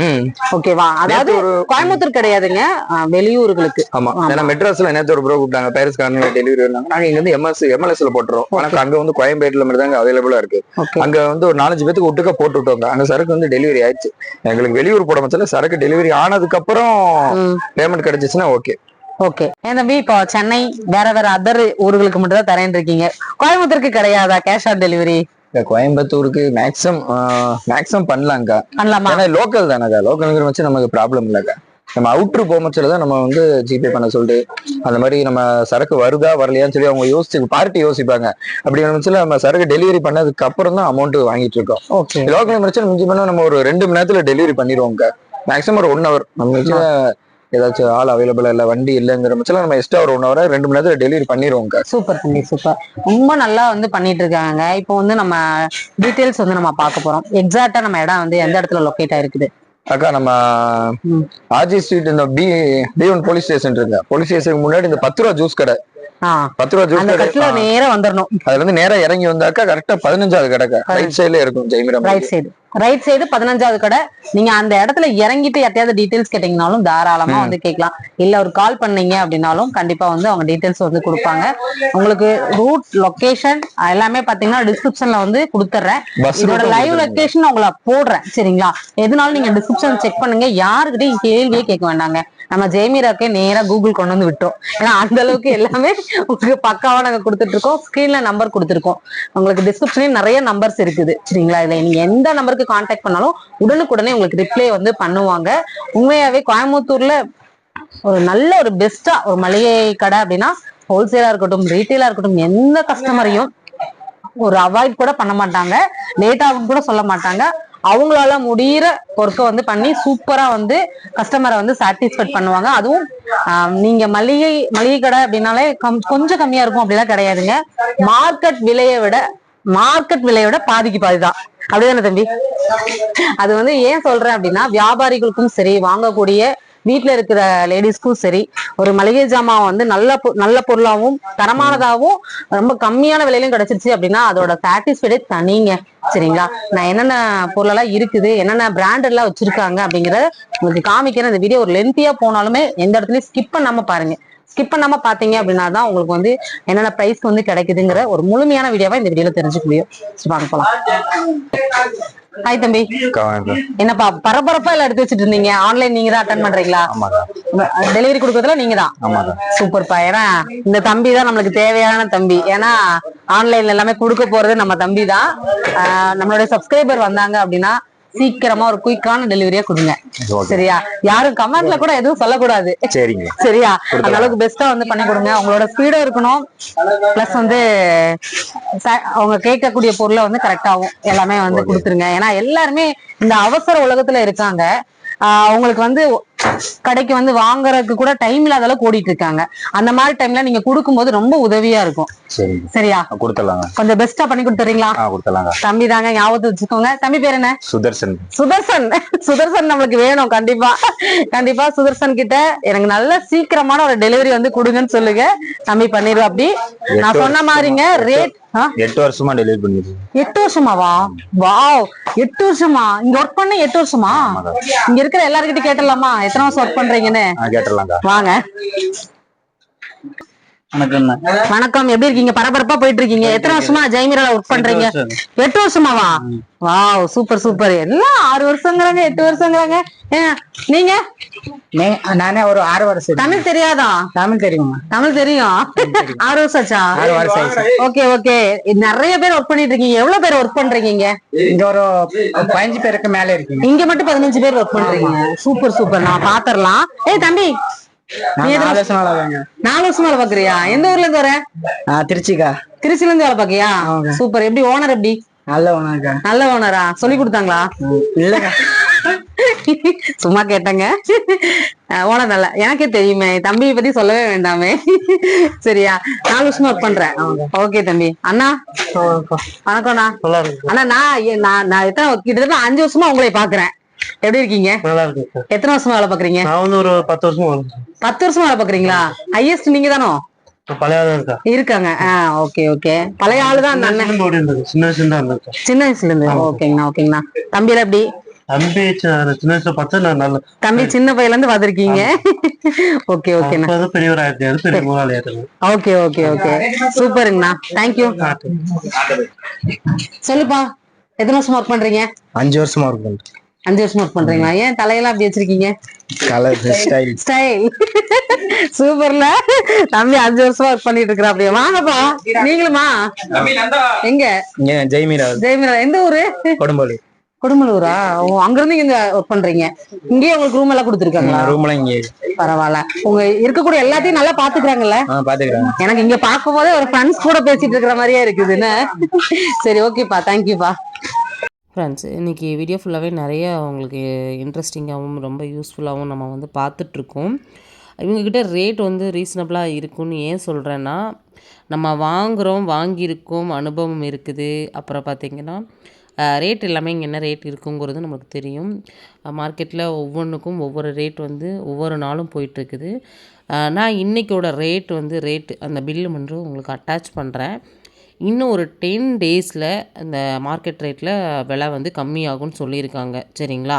ஓகேவா அதாவது ஒரு கோயம்புத்தூர் கிடையாதுங்க. வெளியூர்களுக்கு. ஆமா. ஏன்னா மெட்ராஸ்ல நேத்து ஒரு ப்ரோ கூப்பிட்டாங்க. பாரிஸ் காரன்ல டெலிவரி வந்தாங்க. நாங்க இங்க வந்து எம்எஸ் எம்எல்எஸ்ல போட்டுறோம். ஆனா அங்க வந்து கோயம்பேட்ல மட்டும் தாங்க அவைலபிளா இருக்கு அங்க வந்து ஒரு நாலஞ்சு பேத்துக்கு ஒட்டுக்கா போட்டு விட்டோங்க அங்க சரக்கு வந்து டெலிவரி ஆயிடுச்சு. எங்களுக்கு வெளியூர் போட மச்சல சரக்கு டெலிவரி ஆனதுக்கு அப்புறம் பேமெண்ட் கிடைச்சிச்சுன்னா ஓகே ஓகே ஏன் தம்பி இப்போ சென்னை வேற வேற அதர் ஊர்களுக்கு மட்டும் தான் தரேன் இருக்கீங்க. கோயம்புத்தூருக்கு கிடையாதா கேஷ் ஆன் டெலிவரி கோயம்புத்தூருக்கு மேக்ஸிமம் மேக்ஸிமம் பண்ணலாம்க்கா பண்ணலாமா? லோக்கல் தானக்கா லோக்கல்ங்கிற வச்சு நமக்கு ப்ராப்ளம் இல்லைக்கா நம்ம அவுட்ரு போமச்சில தான் நம்ம வந்து ஜிபே பண்ண சொல்லிட்டு அந்த மாதிரி நம்ம சரக்கு வருதா வரலையான்னு சொல்லி அவங்க யோசிச்சு பார்ட்டி யோசிப்பாங்க. அப்படி பட்சத்துல நம்ம சரக்கு டெலிவரி பண்ணதுக்கு அப்புறம் தான் அமௌண்ட் வாங்கிட்டு இருக்கோம். ஓகே லோக்கல் பிரச்சனை மிஞ்சி பண்ணா நம்ம ஒரு ரெண்டு மணி நேரத்துல டெலிவரி பண்ணிடுவோங்க மேக்ஸிமம் ஒரு ஒன் ஹவர் நம்ம ஏதாச்சும் ஆள் அவைலபிளா இல்ல வண்டி இல்லைங்கிற பட்சத்துல நம்ம எக்ஸ்ட்ரா ஒரு ஒன் ஹவர் ரெண்டு மணி நேரத்துல டெலிவரி பண்ணிடுவோங்க சூப்பர் தம்பி சூப்பர் ரொம்ப நல்லா வந்து பண்ணிட்டு இருக்காங்க. இப்போ வந்து நம்ம டீடைல்ஸ் வந்து நம்ம பார்க்க போறோம். எக்ஸாக்டா நம்ம இடம் வந்து எந்த இடத்துல லொக்கேட் ஆயிருக்குது? அக்கா நம்ம ம். ஆர்ஜி ஸ்ட்ரீட் இந்த B B one police station இருக்கு. போலீஸ் ஸ்டேஷனுக்கு முன்னாடி இந்த பத்து ரூபா ஜூஸ் கடை. பத்து ரூபா ஜூஸ் கடை. நேரா வந்துடணும் அதுல இருந்து நேரா இறங்கி வந்தாக்கா கரெக்டா பதினஞ்சாவது கடை ரைட் சைடுல இருக்கும் ஜெயமிரம் ரைட் சைடு ரைட் சைடு பதினஞ்சாவது கடை. நீங்க அந்த இடத்துல இறங்கிட்டு யார்ட்டையாவது டீடைல்ஸ் கேட்டீங்கனாலும் தாராளமா. வந்து கேட்கலாம். இல்ல ஒரு கால் பண்ணீங்க அப்படின்னாலும் கண்டிப்பா வந்து அவங்க டீடைல்ஸ் வந்து கொடுப்பாங்க. உங்களுக்கு ரூட் லொகேஷன் எல்லாமே பாத்தீங்கன்னா டிஸ்கிரிப்ஷன்ல வந்து கொடுத்துட்றேன் பஸ் இதோட லைவ் லொகேஷன் உங்களை போடுறேன். சரிங்களா? எதுனாலும் நீங்க டிஸ்கிரிப்ஷன் செக் பண்ணுங்க. யாருக்கிட்டையும் கேள்வியே கேட்க வேண்டாங்க. நம்ம ஜெயமீராக்கே நேரா கூகுள் கொண்டு வந்து விட்டோம். ஏன்னா அந்த அளவுக்கு எல்லாமே உங்களுக்கு பக்காவா நாங்க கொடுத்துட்டு இருக்கோம். ஸ்கிரீன்ல நம்பர் கொடுத்துருக்கோம். உங்களுக்கு டிஸ்கிரிப்ஷன்லயும் நிறைய நம்பர்ஸ் இருக்குது. சரிங்களா? இதுல நீங்க எந்த நம்பருக்கு கான்டாக்ட் பண்ணாலும் உடனுக்குடனே உங்களுக்கு ரிப்ளை வந்து பண்ணுவாங்க. உண்மையாவே கோயம்புத்தூர்ல ஒரு நல்ல ஒரு பெஸ்டா ஒரு மளிகை கடை அப்படின்னா ஹோல்சேலா இருக்கட்டும் ரீட்டைலா இருக்கட்டும் எந்த கஸ்டமரையும் ஒரு அவாய்ட் கூட பண்ண மாட்டாங்க. லேட் ஆகும் கூட சொல்ல மாட்டாங்க. அவங்களால முடியிற ஒர்க்கை வந்து பண்ணி சூப்பரா வந்து கஸ்டமரை வந்து சாட்டிஸ்ஃபைட் பண்ணுவாங்க. அதுவும் ஆஹ், நீங்க மளிகை மளிகை கடை அப்படின்னாலே கொஞ்சம் கம்மியா இருக்கும் அப்படிலாம் கிடையாதுங்க. மார்க்கெட் விலையை விட மார்க்கெட் விலையை விட பாதிக்கு பாதி தான். அப்படிதானே தம்பி? அது வந்து ஏன் சொல்றேன் அப்படின்னா வியாபாரிகளுக்கும் சரி வாங்கக்கூடிய வீட்டில் இருக்கிற லேடிஸ்க்கும் சரி ஒரு மளிகை ஜாமான் வந்து நல்ல நல்ல பொருளாகவும் தரமானதாகவும் ரொம்ப கம்மியான விலையிலும் கிடைச்சிருச்சு அப்படின்னா அதோட சாட்டிஸ்ஃபைடே தனிங்க. சரிங்களா? நான் என்னென்ன பொருளெல்லாம் இருக்குது என்னென்ன பிராண்ட் எல்லாம் வச்சிருக்காங்க அப்படிங்கறத உங்களுக்கு காமிக்கிறேன். இந்த வீடியோ ஒரு லென்த்தியா போனாலுமே எந்த இடத்துலயும் ஸ்கிப் பண்ணாம பாருங்க. ஸ்கிப் பண்ணாம பாத்தீங்க அப்படின்னா தான் உங்களுக்கு வந்து என்னென்ன பிரைஸ் வந்து கிடைக்குதுங்கிற ஒரு முழுமையான வீடியோவா இந்த வீடியோல தெரிஞ்சுக்க முடியும். வாங்க போலாம். ஹாய் தம்பி. என்னப்பா பரபரப்பா எல்லாம் எடுத்து வச்சுட்டு இருந்தீங்க? ஆன்லைன் நீங்க தான் அட்டன் பண்றீங்களா? டெலிவரி கொடுக்கறதுல நீங்க தான்? சூப்பர்ப்பா. ஏன்னா இந்த தம்பி தான் நம்மளுக்கு தேவையான தம்பி. ஏன்னா ஆன்லைன்ல எல்லாமே கொடுக்க போறது நம்ம தம்பி தான். நம்மளுடைய சப்ஸ்கிரைபர் வந்தாங்க அப்படின்னா சீக்கிரமா ஒரு குயிக்கான டெலிவரியா கொடுங்க. சரியா? யாரும் கமெண்ட்ல கூட எதுவும் சொல்லக்கூடாது. சரிங்க. சரியா? அந்த அளவுக்கு பெஸ்டா வந்து பண்ணி கொடுங்க. உங்களோட ஸ்பீடும் இருக்கணும். பிளஸ் வந்து அவங்க கேட்கக்கூடிய பொருளை வந்து கரெக்டாவும் எல்லாமே வந்து கொடுத்துருங்க. ஏன்னா எல்லாருமே இந்த அவசர உலகத்துல இருக்காங்க. அவங்களுக்கு வந்து கடைக்கு வந்து வாங்குறதுக்கு கூட டைம் இல்லாத அளவுக்கு ஓடிட்டு இருக்காங்க. அந்த மாதிரி டைம்ல நீங்க கொடுக்கும்போது ரொம்ப உதவியா இருக்கும். சரியா? கொடுத்துடலாங்க. கொஞ்சம் பெஸ்டா பண்ணி கொடுத்துறீங்களா? ஆ கொடுத்துடலாங்க. தம்பி தாங்க ஞாபகத்தை வச்சுக்கோங்க. தம்பி பேர் என்ன? சுதர்சன். சுதர்சன். சுதர்சன் நம்மளுக்கு வேணும் கண்டிப்பா. கண்டிப்பா சுதர்சன் கிட்ட எனக்கு நல்ல சீக்கிரமான ஒரு டெலிவரி வந்து கொடுங்கன்னு சொல்லுங்க. தம்பி பண்ணிடுவோம் அப்படி. நான் சொன்ன மாதிரிங்க ரேட் எட்டு வருஷமா டெலிவரி பண்ணிருக்கேன் எட்டு வருஷமாவா வாவ். எட்டு வருஷமா? இங்க ஒர்க் பண்ண எட்டு வருஷமா? இங்க இருக்கிற எல்லார்கிட்ட கேட்டலாமா எத்தனை வருஷம் ஒர்க் பண்றீங்கன்னு? கேட்டுடலாங்க வாங்க. வணக்கம் எப்படி இருக்கீங்க? பரபரப்பா போயிட்டு இருக்கீங்க எத்தனை வருஷமா ஜெயமீரால ஒர்க் பண்றீங்க? எட்டு வருஷமாவா? Wow super super. எல்லாம் ஆறு வருஷங்கிறாங்க எட்டு வருஷங்கிறாங்க. நீங்க? நானே ஒரு ஆறு வருஷம். தமிழ் தெரியாதா? தமிழ் தெரியுமா. தமிழ் தெரியும். ஆறு வருஷம் ஆச்சா? ஆறு வருஷம். Okay okay. நிறைய பேர் ஒர்க் பண்ணிட்டு இருக்கீங்க எவ்வளவு பேர் ஒர்க் பண்றீங்க இங்க? ஒரு பதினஞ்சு பேருக்கு மேல இருக்குங்க. இங்க மட்டும் பதினஞ்சு பேர் ஒர்க் பண்றீங்க. Super super. நான் பாத்திரலாம். ஏய் தம்பி. நாலு வருஷம் நாலு வருஷமா வேலை பாக்குறியா எந்த ஊர்ல இருந்து வர? திருச்சிக்கா. திருச்சில இருந்து வேலை பாக்கியா. சூப்பர். எப்படி ஓனர் எப்படி? நல்ல ஒண்ணுக்கா நல்ல ஓனரா சொல்லி கொடுத்தாங்களா? இல்லக்கா. சும்மா கேட்டேங்க. ஓனர் நல்ல. எனக்கே தெரியுமே. தம்பியை பத்தி சொல்லவே வேண்டாமே. சரியா? நாலு வருஷமா ஒர்க் பண்றேன். ஓகே தம்பி. அண்ணா? வணக்கம்ண்ணா. அண்ணா நான் நான் எத்தனை கிட்டத்தட்ட அஞ்சு வருஷமா உங்களை பாக்குறேன் எப்படி இருக்கீங்க? நல்லா இருக்கு எத்தனை வருஷமா வேலை பாக்குறீங்க? நான் வந்து ஒரு பத்து வருஷமா. பத்து வருஷமா வேலை பாக்குறீங்களா? ஹையஸ்ட் நீங்க தானோ இப்ப பழைய ஆளா இருக்கா இருக்காங்க. ஆ ஓகே ஓகே. பழைய ஆளுதான் அந்த அண்ணன். சின்ன ஓடி இருந்தது சின்ன வயசுல தான். சின்ன வயசுல இருந்து. ஓகேங்கண்ணா ஓகேங்கண்ணா. தம்பி எல்லாம் எப்படி? தம்பி சி- சின்ன வயசுல பார்த்தா நான் நல்ல தம்பி சின்ன பையல இருந்து வந்திருக்கீங்க ஓகே ஓகேண்ணா. அப்ப வந்து பெரியவர் ஆயிரத்தி பெரிய முதலாளி ஆயிரத்தி ஓகே ஓகே ஓகே. சூப்பருங்கண்ணா. தேங்க்யூ சொல்லுப்பா. எத்தனை வருஷமா ஒர்க் பண்றீங்க? அஞ்சு வருஷமா இருக்கும் அஞ்சு வருஷமா ஒர்க் பண்றீங்களா ஏன் தலையெல்லாம் அப்படி வச்சிருக்கீங்க? கலர் ஸ்டைல் ஸ்டைல் சூப்பர்ல தம்பி அஞ்சு வருஷமா ஒர்க் பண்ணிட்டு இருக்கிறா அப்படியே. வாங்கப்பா. நீங்களுமா? எங்க? இங்க ஜெய்மீரா ஜெயமீரா. எந்த ஊரு? கொடும்போலி கொடுமலூரா ஓ அங்க இருந்து இங்க ஒர்க் பண்றீங்க. இங்கேயே உங்களுக்கு ரூம் எல்லாம் கொடுத்துருக்காங்களா? ரூம்லாம் இங்கே பரவாயில்ல. உங்க இருக்கக்கூடிய எல்லாத்தையும் நல்லா பாத்துக்கிறாங்கல்ல? ஆ பாத்துக்கிறேன் எனக்கு இங்க பார்க்கும் போதே ஒரு ஃப்ரெண்ட்ஸ் கூட பேசிட்டு இருக்கிற மாதிரியே இருக்குதுன்னு சரி ஓகேப்பா தேங்க்யூப்பா ஃப்ரெண்ட்ஸ் இன்றைக்கி வீடியோ ஃபுல்லாகவே நிறைய உங்களுக்கு இன்ட்ரெஸ்டிங்காகவும் ரொம்ப யூஸ்ஃபுல்லாகவும் நம்ம வந்து பார்த்துட்ருக்கோம். இவங்கக்கிட்ட ரேட் வந்து ரீசனபிளாக இருக்குன்னு ஏன் சொல்கிறேன்னா நம்ம வாங்குகிறோம் வாங்கியிருக்கோம் அனுபவம் இருக்குது. அப்புறம் பார்த்திங்கன்னா ரேட் எல்லாமே இங்கே என்ன ரேட் இருக்குங்கிறது நமக்கு தெரியும். மார்க்கெட்டில் ஒவ்வொன்றுக்கும் ஒவ்வொரு ரேட் வந்து ஒவ்வொரு நாளும் போயிட்டுருக்குது நான் இன்றைக்கோட ரேட் வந்து ரேட் அந்த பில்லு வந்து உங்களுக்கு அட்டாச் பண்ணுறேன் இன்னும் ஒரு டென் டேஸில் இந்த மார்க்கெட் ரேட்டில் விலை வந்து கம்மியாகும்னு சொல்லியிருக்காங்க. சரிங்களா?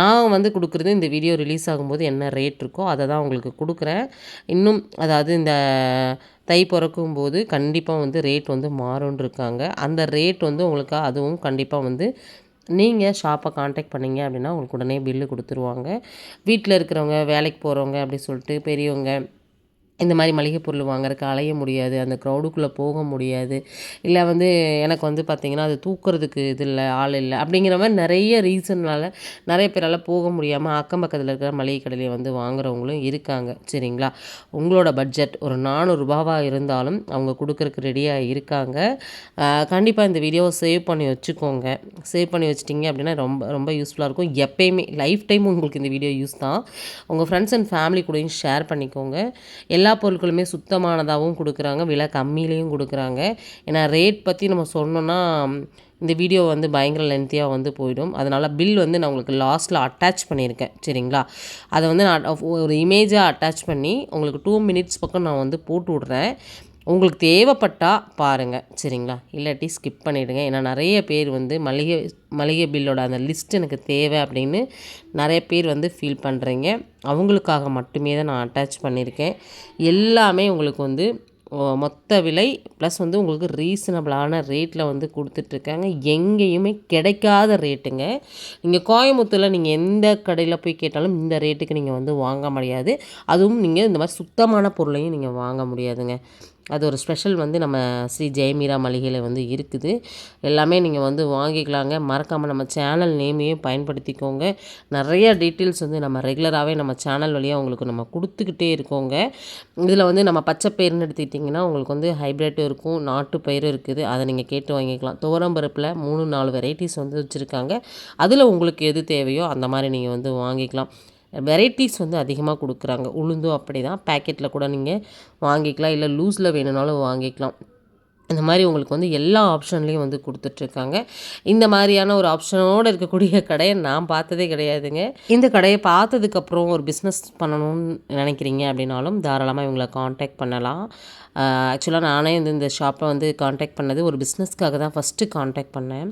நான் வந்து கொடுக்குறது இந்த வீடியோ ரிலீஸ் ஆகும்போது என்ன ரேட் இருக்கோ அதை தான் உங்களுக்கு கொடுக்குறேன். இன்னும் அதாவது இந்த தை பிறக்கும் போது கண்டிப்பாக வந்து ரேட் வந்து மாறும்னு இருக்காங்க. அந்த ரேட் வந்து உங்களுக்கு அதுவும் கண்டிப்பாக வந்து நீங்கள் ஷாப்பை காண்டாக்ட் பண்ணீங்க அப்படின்னா உங்களுக்கு உடனே பில்லு கொடுத்துருவாங்க. வீட்டில் இருக்கிறவங்க வேலைக்கு போகிறவங்க அப்படி சொல்லிட்டு பெரியவங்க இந்த மாதிரி மளிகை பொருள் வாங்குறதுக்கு அலைய முடியாது அந்த க்ரௌடுக்குள்ளே போக முடியாது. இல்லை வந்து எனக்கு வந்து பார்த்திங்கன்னா அது தூக்குறதுக்கு இது இல்லை ஆள் இல்லை அப்படிங்கிற மாதிரி நிறைய ரீசன்னால் நிறைய பேரால் போக முடியாமல் அக்கம் பக்கத்தில் இருக்கிற மளிகை கடையில் வந்து வாங்குறவங்களும் இருக்காங்க. சரிங்களா? உங்களோட பட்ஜெட் ஒரு நானூறுரூபாவாக இருந்தாலும் அவங்க கொடுக்குறக்கு ரெடியாக இருக்காங்க. கண்டிப்பாக இந்த வீடியோவை சேவ் பண்ணி வச்சுக்கோங்க. சேவ் பண்ணி வச்சிட்டிங்க அப்படின்னா ரொம்ப ரொம்ப யூஸ்ஃபுல்லாக இருக்கும். எப்பயுமே லைஃப் டைம் உங்களுக்கு இந்த வீடியோ யூஸ் தான். உங்கள் ஃப்ரெண்ட்ஸ் அண்ட் ஃபேமிலி கூடயும் ஷேர் பண்ணிக்கோங்க. எல்லா எல்லா பொருட்களுமே சுத்தமானதாகவும் கொடுக்குறாங்க விலை கம்மியிலையும் கொடுக்குறாங்க. ஏன்னா ரேட் பற்றி நம்ம சொன்னோன்னா இந்த வீடியோ வந்து பயங்கர லென்த்தியாக வந்து போயிடும். அதனால் பில் வந்து நான் உங்களுக்கு லாஸ்ட்டில் அட்டாச் பண்ணியிருக்கேன் சரிங்களா? அதை வந்து நான் ஒரு இமேஜாக அட்டாச் பண்ணி உங்களுக்கு டூ மினிட்ஸ் பக்கம் நான் வந்து போட்டு விட்றேன். உங்களுக்கு தேவைப்பட்டால் பாருங்கள் சரிங்களா? இல்லாட்டி ஸ்கிப் பண்ணிவிடுங்க ஏன்னா நிறைய பேர் வந்து மளிகை மளிகை பில்லோட அந்த லிஸ்ட் எனக்கு தேவை அப்படின்னு நிறைய பேர் வந்து ஃபீல் பண்ணுறீங்க அவங்களுக்காக மட்டுமே தான் நான் அட்டாச் பண்ணியிருக்கேன். எல்லாமே உங்களுக்கு வந்து மொத்த விலை ப்ளஸ் வந்து உங்களுக்கு ரீசனபிளான ரேட்டில் வந்து கொடுத்துட்ருக்காங்க. எங்கேயுமே கிடைக்காத ரேட்டுங்க நீங்கள் கோயம்புத்தூரில் நீங்கள் எந்த கடையில் போய் கேட்டாலும் இந்த ரேட்டுக்கு நீங்கள் வந்து வாங்க முடியாது. அதுவும் நீங்கள் இந்த மாதிரி சுத்தமான பொருளையும் நீங்கள் வாங்க முடியாதுங்க. அது ஒரு ஸ்பெஷல் வந்து நம்ம ஸ்ரீ ஜெயமீரா மளிகையில் வந்து இருக்குது. எல்லாமே நீங்கள் வந்து வாங்கிக்கலாங்க. மறக்காமல் நம்ம சேனல் நேமையும் பயன்படுத்திக்கோங்க. நிறைய டீட்டெயில்ஸ் வந்து நம்ம ரெகுலராகவே நம்ம சேனல் வழியாக உங்களுக்கு நம்ம கொடுத்துக்கிட்டே இருக்கோங்க. இதில் வந்து நம்ம பச்சை பயிர்னு எடுத்துக்கிட்டிங்கன்னா உங்களுக்கு வந்து ஹைப்ரிட்டும் இருக்கும் நாட்டு பயிரும் இருக்குது. அதை நீங்கள் கேட்டு வாங்கிக்கலாம். துவரம்பருப்பில் மூணு நாலு வெரைட்டிஸ் வந்து வச்சுருக்காங்க. அதில் உங்களுக்கு எது தேவையோ அந்த மாதிரி நீங்கள் வந்து வாங்கிக்கலாம். வெரைட்டிஸ் வந்து அதிகமாக கொடுக்குறாங்க. உளுந்தும் அப்படி தான் பேக்கெட்டில் கூட நீங்கள் வாங்கிக்கலாம். இல்லை லூஸில் வேணும்னாலும் வாங்கிக்கலாம். இந்த மாதிரி உங்களுக்கு வந்து எல்லா ஆப்ஷன்லேயும் வந்து கொடுத்துட்ருக்காங்க. இந்த மாதிரியான ஒரு ஆப்ஷனோடு இருக்கக்கூடிய கடையை நான் பார்த்ததே கிடையாதுங்க. இந்த கடையை பார்த்ததுக்கப்புறம் ஒரு பிஸ்னஸ் பண்ணணும்னு நினைக்கிறீங்க அப்படின்னாலும் தாராளமாக இவங்களை காண்டாக்ட் பண்ணலாம். ஆக்சுவலாக நானே வந்து இந்த ஷாப்பை வந்து காண்டாக்ட் பண்ணது ஒரு பிஸ்னஸ்க்காக தான் ஃபஸ்ட்டு காண்டாக்ட் பண்ணேன்.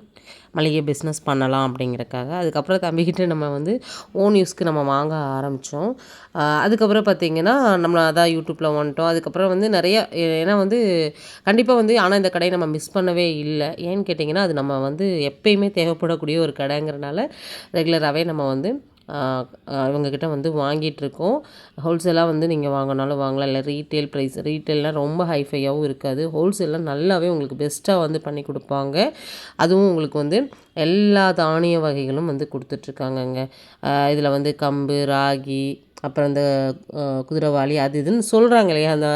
மளிகை பிஸ்னஸ் பண்ணலாம் அப்படிங்கிறக்காக. அதுக்கப்புறம் தம்பிக்கிட்ட நம்ம வந்து ஓன் யூஸ்க்கு நம்ம வாங்க ஆரம்பித்தோம் அதுக்கப்புறம் பார்த்திங்கன்னா நம்ம அதான் யூடியூப்பில் வந்துட்டோம். அதுக்கப்புறம் வந்து நிறைய ஏன்னா வந்து கண்டிப்பாக வந்து ஆனால் இந்த கடையை நம்ம மிஸ் பண்ணவே இல்லை. ஏன்னு கேட்டிங்கன்னா அது நம்ம வந்து எப்பயுமே தேவைப்படக்கூடிய ஒரு கடைங்கிறனால ரெகுலராகவே நம்ம வந்து இவங்கக்கிட்ட வந்து வாங்கிட்டுருக்கோம். ஹோல்சேலாக வந்து நீங்கள் வாங்கினாலும் வாங்கலாம். இல்லை ரீட்டெயில் ப்ரைஸ் ரீட்டெயிலாம் ரொம்ப ஹைஃபையாகவும் இருக்காது. ஹோல்சேலில் நல்லாவே உங்களுக்கு பெஸ்ட்டாக வந்து பண்ணி கொடுப்பாங்க. அதுவும் உங்களுக்கு வந்து எல்லா தானிய வகைகளும் வந்து கொடுத்துட்ருக்காங்கங்க. இதில் வந்து கம்பு ராகி அப்புறம் இந்த குதிரைவாளி அது இதுன்னு சொல்கிறாங்க இல்லையா? அந்த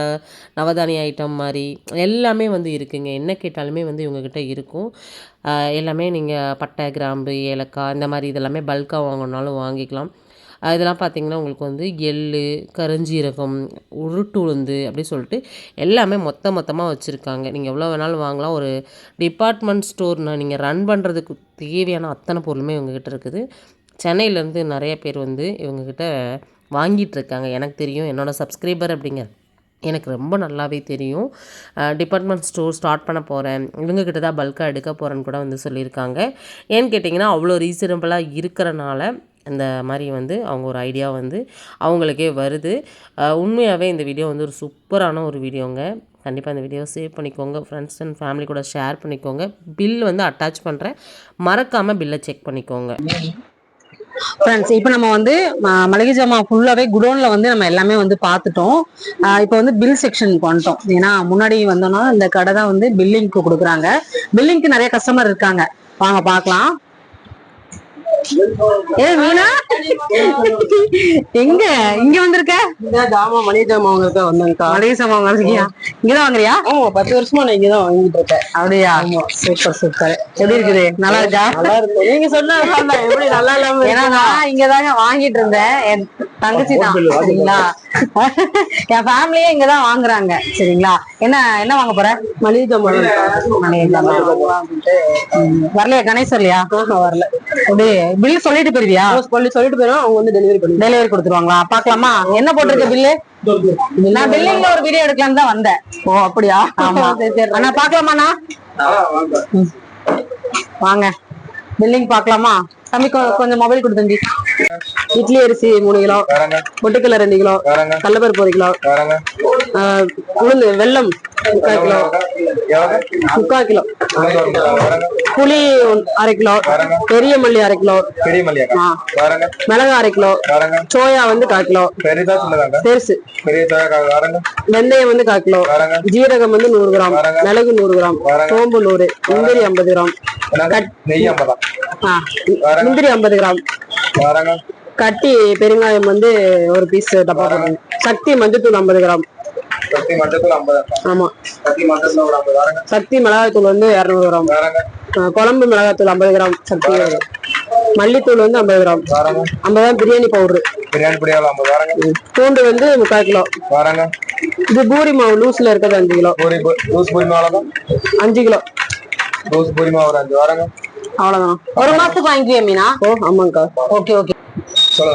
நவதானிய ஐட்டம் மாதிரி எல்லாமே வந்து இருக்குங்க. என்ன கேட்டாலுமே வந்து இவங்கக்கிட்ட இருக்கும். எல்லாமே நீங்கள் பட்டை கிராம்பு ஏலக்காய் இந்த மாதிரி இதெல்லாமே பல்காக வாங்கணுன்னாலும் வாங்கிக்கலாம். இதெல்லாம் பார்த்தீங்கன்னா உங்களுக்கு வந்து எள்ளு கருஞ்சீரகம் உருட்டு உளுந்து அப்படி சொல்லிட்டு எல்லாமே மொத்த மொத்தமாக வச்சுருக்காங்க. நீங்கள் எவ்வளோ வேணாலும் வாங்கலாம். ஒரு டிபார்ட்மெண்ட் ஸ்டோர்னால் நீங்கள் ரன் பண்ணுறதுக்கு தேவையான அத்தனை பொருளுமே இவங்ககிட்ட இருக்குது. சென்னையிலேருந்து நிறைய பேர் வந்து இவங்கக்கிட்ட வாங்கிட்டு இருக்காங்க. எனக்கு தெரியும். என்னோடய சப்ஸ்கிரைபர் அப்படிங்க எனக்கு ரொம்ப நல்லாவே தெரியும். டிபார்ட்மெண்ட் ஸ்டோர் ஸ்டார்ட் பண்ண போகிறேன் இவங்கக்கிட்ட தான் பல்காக எடுக்க போகிறேன்னு கூட வந்து சொல்லியிருக்காங்க. ஏன்னு கேட்டிங்கன்னா அவ்வளோ ரீசனபிளாக இருக்கிறனால இந்த மாதிரி வந்து அவங்க ஒரு ஐடியா வந்து அவங்களுக்கே வருது. உண்மையாகவே இந்த வீடியோ வந்து ஒரு சூப்பரான ஒரு வீடியோங்க கண்டிப்பாக இந்த வீடியோ சேவ் பண்ணிக்கோங்க. ஃப்ரெண்ட்ஸ் அண்ட் ஃபேமிலி கூட ஷேர் பண்ணிக்கோங்க. பில் வந்து அட்டாச் பண்ணுறேன் மறக்காமல் பில்லை செக் பண்ணிக்கோங்க. ஃப்ரெண்ட்ஸ் இப்போ நம்ம வந்து மளிகை ஜாமான் ஃபுல்லாகவே குடோனில் வந்து நம்ம எல்லாமே வந்து பார்த்துட்டோம். இப்போ வந்து பில் செக்ஷனுக்கு வந்துட்டோம் ஏன்னா முன்னாடி வந்தோம்னா இந்த கடை தான் வந்து பில்லிங்க்கு கொடுக்குறாங்க. பில்லிங்க்கு நிறைய கஸ்டமர் இருக்காங்க. வாங்க பார்க்கலாம். ஏ மீனா? எங்க? இங்க வந்திருக்க? மளிகை ஜாமான் வாங்குறதுக்கு வந்தேன்க்கா. மளிகை வாங்குறியா இங்கதான் வாங்குறியா? ஆமா பத்து வருஷமா நான் இங்கதான் வாங்கிட்டு இருக்கேன். அப்படியா? Super super. எப்படி இருக்குது? நல்லா இருக்கா? நல்லா இருக்கு. நீங்க சொன்ன எப்படி நல்லா இல்லாம ஏன்னா நான் இங்கதாங்க வாங்கிட்டு இருந்தேன். என் தங்கச்சி தான். சரிங்களா? என் ஃபேமிலியே இங்கதான் வாங்குறாங்க. சரிங்களா? என்ன என்ன வாங்க போற? மளிகை ஜாமான் மளிகை ஜாமான். ம். வரலையா கணேஷ் வரலையா? வரல. அப்படி பில் சொல்லிட்டு போயிருவியா? சொல்லி சொல்லிட்டு போயிடும் அவங்க வந்து டெலிவரி பண்ணி டெலிவரி கொடுத்துருவாங்களா? பாக்கலாமா என்ன போட்டிருக்க பில்லு நான் பில்லிங்ல ஒரு வீடியோ எடுக்கலாம்னு தான் வந்தேன். ஓ அப்படியா? ஆமா. அண்ணா பாக்கலாமாண்ணா. வாங்க. பில்லிங் பாக்கலாமா தம்பி கொஞ்சம் மொபைல் கொடு தம்பி. இட்லி அரிசி மூணு கிலோ. வேறங்க. பொட்டுக்கடலை ரெண்டு கிலோ. கடலப்பருப்பு ஒரு கிலோ. உளுந்து வெல்லம் முக்கால் கிலோ. முக்கால் கிலோ. புளி அரை கிலோ. பெரிய மல்லி அரை கிலோ. பெரிய. வேறங்க. மிளகா அரை கிலோ. சோயா வந்து கால் கிலோ. பெருசு. வெந்தயம் வந்து கால் கிலோ. ஜீரகம் வந்து நூறு கிராம். மிளகு நூறு கிராம். சோம்பு நூறு. முந்திரி ஐம்பது கிராம். நெய் ஐம்பதா. முந்திரி ஐம்பது கிராம். கட்டி பெருங்காயம் வந்து ஒரு பீஸ் டப்பா போடுங்க சக்தி மஞ்சத்தூள் ஐம்பது கிராம். ஆமா. சக்தி மிளகாய்த்தூள் வந்து இரநூறு கிராம். குழம்பு மிளகாய்த்தூள் ஐம்பது கிராம். சக்தி. மல்லித்தூள் வந்து ஐம்பது கிராம். ஐம்பது கிராம் பிரியாணி பவுடர் பிரியாணி பூண்டு வந்து முக்கால் கிலோ. இது பூரி மாவு லூஸ்ல இருக்கிறது அஞ்சு கிலோ. அஞ்சு கிலோ. லூஸ் பூரி மாவு ஒரு அஞ்சு. வேறங்க அவ்வளவுதான். ஒரு மாசத்துக்கு வாங்கிக்குவியா மீனா? ஓ ஆமாங்கக்கா ஓகே ஓகே.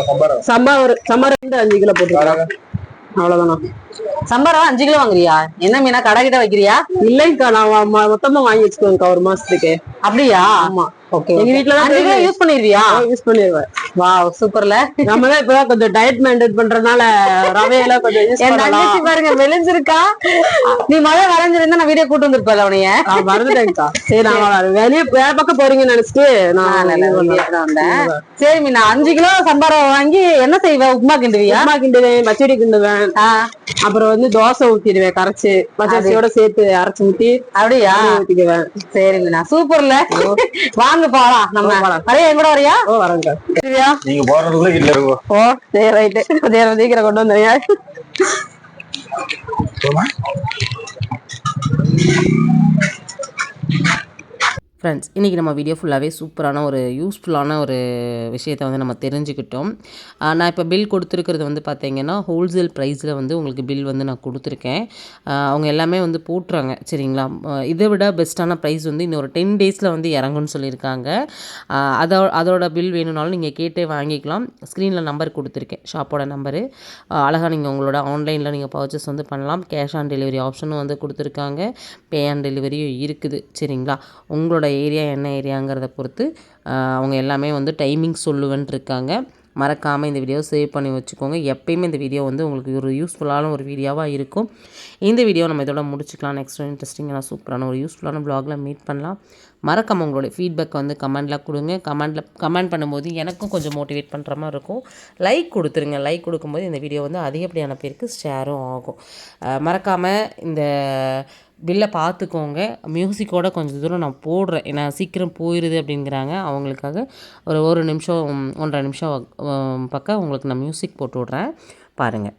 சம்பாரம். சம்பார் சம்பார் வந்து அஞ்சு கிலோ போட்டுருக்கோம் வேறங்க அவ்வளவுதானா? சம்பரம் அஞ்சு கிலோ வாங்குறியா? என்ன மீனா கடை கிட்ட வைக்கிறியா? இல்லைங்கக்கா நான் மொத்தமா வாங்கி வச்சுக்குவேன்க்கா ஒரு மாசத்துக்கு. அப்படியா? ஆமா. ஓகே எங்க வீட்ல தான் யூஸ் பண்ணிருவியா? யூஸ் பண்ணிடுவேன் வாவ் சூப்பர்ல நம்ம தான் இப்பதான் கொஞ்சம் டயட் மெயின்டைன் பண்றதுனால ரவையெல்லாம் கொஞ்சம் யூஸ் என் பண்ணலாம். தங்கச்சி பாருங்க விளைஞ்சிருக்கா நீ மழை வரைஞ்சிருந்தா நான் வீடியோ கூட்டு வந்திருப்பல நான் மறந்துட்டேன்க்கா. சரி நான். வெளியே வேற பக்கம் போறீங்கன்னு நினைச்சிட்டு நான் வந்தேன். சரி மீனா அஞ்சு கிலோ சம்பரம் வாங்கி என்ன செய்வ? உப்புமா கிண்டுவியா? உப்புமா கிண்டுவேன் பச்சடி கிண்டுவேன். அப்புறம் வந்து தோசை ஊத்திடுவேன் கரைச்சு. பச்சரிசியோட சேர்த்து அரைச்சு ஊத்தி அப்படியா? ஊத்திக்குவேன். சரி மீனா சூப்பர்ல. வாங்க போலாம். நம்ம வரையா என் கூட வரையா? ஓ வரேன்க்கா. நீங்க போறதுக்குள்ள வீட்டுல இருக்கும் ஓ சரி ரைட்டு கொஞ்சம் சீக்கிரம் கொண்டு வந்தீங்க ஃப்ரெண்ட்ஸ் இன்றைக்கி நம்ம வீடியோ ஃபுல்லாகவே சூப்பரான ஒரு யூஸ்ஃபுல்லான ஒரு விஷயத்தை வந்து நம்ம தெரிஞ்சுக்கிட்டோம். நான் இப்போ பில் கொடுத்துருக்கிறது வந்து பார்த்திங்கன்னா ஹோல்சேல் ப்ரைஸில் வந்து உங்களுக்கு பில் வந்து நான் கொடுத்துருக்கேன். அவங்க எல்லாமே வந்து போட்டுறாங்க சரிங்களா? இதை விட பெஸ்ட்டான ப்ரைஸ் வந்து இன்னொரு டென் டேஸில் வந்து இறங்கும்னு சொல்லியிருக்காங்க. அதோ அதோட பில் வேணும்னாலும் நீங்கள் கேட்டே வாங்கிக்கலாம். ஸ்க்ரீனில் நம்பர் கொடுத்துருக்கேன் ஷாப்போட நம்பரு அழகாக நீங்கள் உங்களோட ஆன்லைனில் நீங்கள் பர்ச்சேஸ் வந்து பண்ணலாம். கேஷ் ஆன் டெலிவரி ஆப்ஷனும் வந்து கொடுத்துருக்காங்க. பே ஆன் டெலிவரியும் இருக்குது சரிங்களா? உங்களோட ஏரியா என்ன ஏரியாங்கிறத பொறுத்து அவங்க எல்லாமே வந்து டைமிங் சொல்லுவேன்ட்டு இருக்காங்க மறக்காமல் இந்த வீடியோ சேவ் பண்ணி வச்சுக்கோங்க. எப்பயுமே இந்த வீடியோ வந்து உங்களுக்கு ஒரு யூஸ்ஃபுல்லான ஒரு வீடியோவாக இருக்கும். இந்த வீடியோ நம்ம இதோட முடிச்சுக்கலாம். நெக்ஸ்ட் இன்ட்ரெஸ்டிங்கான சூப்பரான ஒரு யூஸ்ஃபுல்லான ப்ளாகில் மீட் பண்ணலாம். மறக்காமல் உங்களுடைய ஃபீட்பேக் வந்து கமெண்டில் கொடுங்க. கமெண்டில் கமெண்ட் பண்ணும்போது எனக்கும் கொஞ்சம் மோட்டிவேட் பண்ணுற மாதிரி இருக்கும். லைக் கொடுத்துருங்க. லைக் கொடுக்கும்போது இந்த வீடியோ வந்து அதிகப்படியான பேருக்கு ஷேரும் ஆகும். மறக்காமல் இந்த பில்லை பார்த்துக்கோங்க. மியூசிக்கோட கொஞ்சம் தூரம் நான் போடுறேன். நான் சீக்கிரம் போயிடுது அப்படிங்கிறாங்க. அவங்களுக்காக ஒரு ஒரு நிமிஷம் ஒன்றரை நிமிஷம் பக்கம் உங்களுக்கு நான் மியூசிக் போட்டு விட்றேன். பாருங்கள்